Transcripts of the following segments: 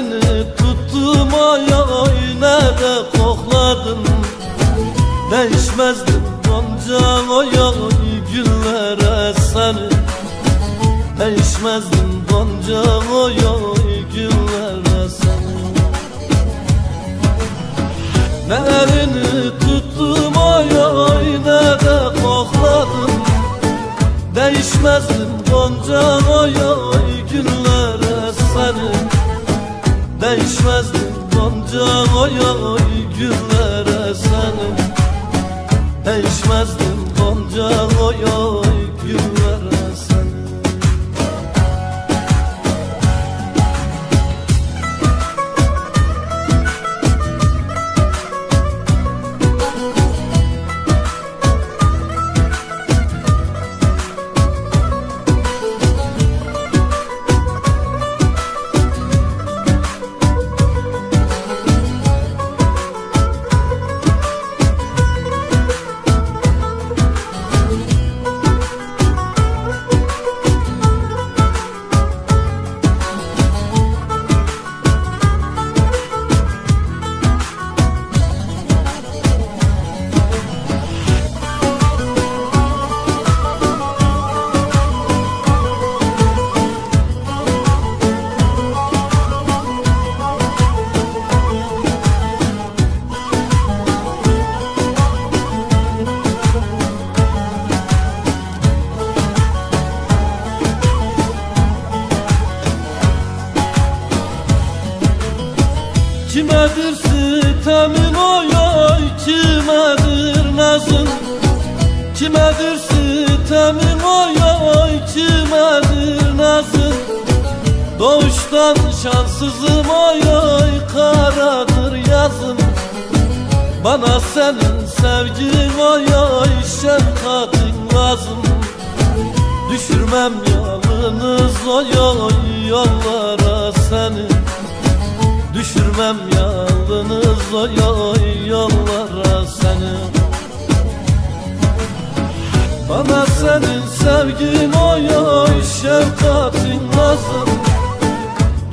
Elini tuttum ayağına da kokladım. Değişmezdim gonca oyağı günlere seni Değişmezdim gonca oyağı günlere seni Ne elini tuttum ayağına da kokladım. Değişmezdim gonca oyağı günlere seni Değişmezdim Gonca ay ay günlere seni. Değişmezdim Gonca ay ay Kimedir sitemin oy oy Kimedir nazın. Doğuştan şanssızım oy oy Karadır yazım Bana senin sevgin oy oy Şefkatin lazım. Düşürmem yalnız oy oy Yollara seni. Düşürmem yalnız o yoy Bana senin sevgin o yoy şefkatin lazım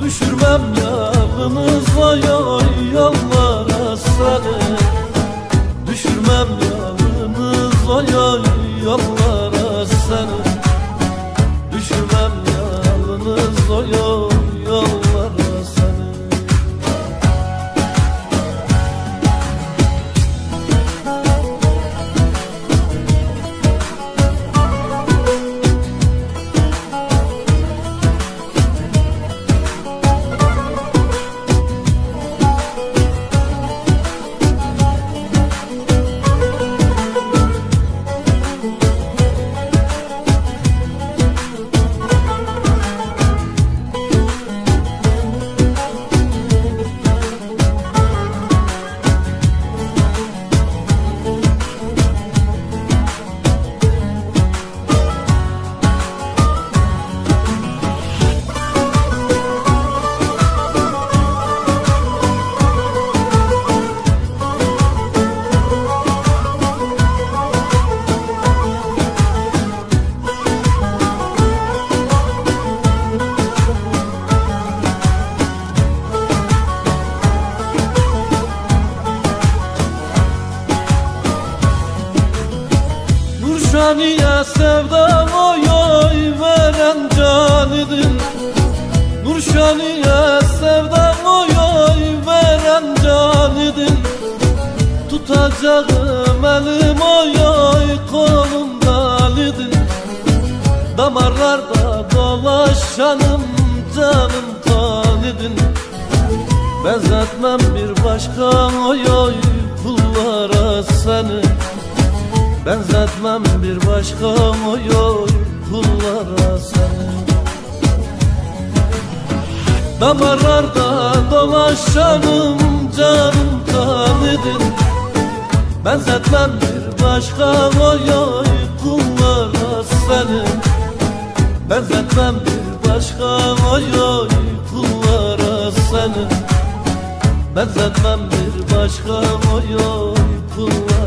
Düşürmem yalnız o yoy yollara seni Düşürmem yalnız o yoy yollara seni Nurşaniye sevdam oy oy veren canidin Nurşaniye sevdam oy oy veren canidin Tutacağım elim oy oy kolum dalidin Damarlarda dolaşanım canım tanidin Benzetmem bir başka oy oy Benzetmem bir başka oy oy kullara seni Damarlarda dolaşanım canım tanıdın Benzetmem bir başka oy oy kullara seni Benzetmem bir başka oy oy kullara seni Benzetmem bir başka oy oy kullara